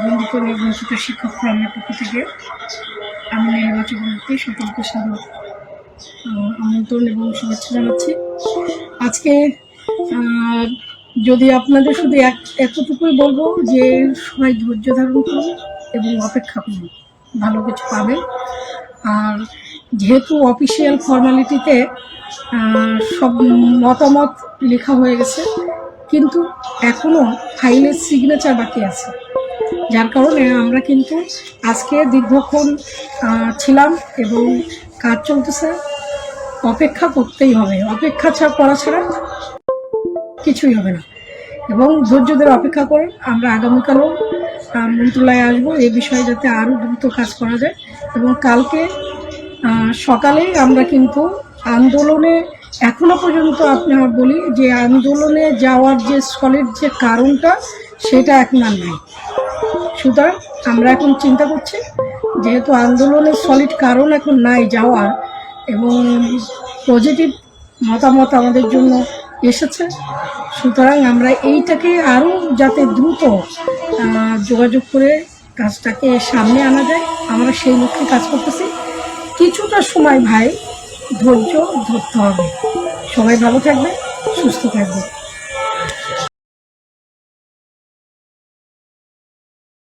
নিবন্ধিত নির্বাচিত শিক্ষক ফোরামের পক্ষ থেকে আমি নির্বাচন করতে সকলকে স্বাগত। আমন্ত্রণ এবং শুভেচ্ছা জানাচ্ছি। আজকে যদি আপনাদের শুধু এক, এতটুকুই বলব যে সবাই ধৈর্য ধারণ করুন এবং অপেক্ষা করুন, ভালো কিছু পাবে আর যেহেতু অফিসিয়াল ফর্মালিটিতে সব মতামত লেখা হয়ে গেছে, কিন্তু এখনও ফাইলের সিগনেচার বাকি আছে। যার কারণে আমরা কিন্তু আজকে দীর্ঘক্ষণ ছিলাম এবং কাজ চলতেছে। অপেক্ষা করতেই হবে। অপেক্ষা ছাড়া করা ছাড়া কিছুই হবে না। এবং ধৈর্য ধরে অপেক্ষা করুন আমরা আগামীকালও মন্ত্রণালয়ে আসব এই বিষয়ে যাতে আরও দ্রুত কাজ করা যায়। এবং কালকে সকালে আমরা কিন্তু আন্দোলনে, এখনও পর্যন্ত আপনার বলি যে আন্দোলনে যাওয়ার যে সলিড যে কারণটা, সেটা এখন আর নাই। সুতরাং আমরা এখন চিন্তা করছি, যেহেতু আন্দোলনের সলিড কারণ এখন নাই যাওয়ার, এবং পজিটিভ মতামত আমাদের জন্য এসেছে। সুতরাং আমরা এইটাকে আরও যাতে দ্রুত যোগাযোগ করে কাজটাকে সামনে আনা যায়, আমরা সেই লক্ষ্যে কাজ করতেছি। কিছুটা সময় ভাই, ধৈর্য ধরতে হবে। সবাই ভালো থাকবে সুস্থ থাকবে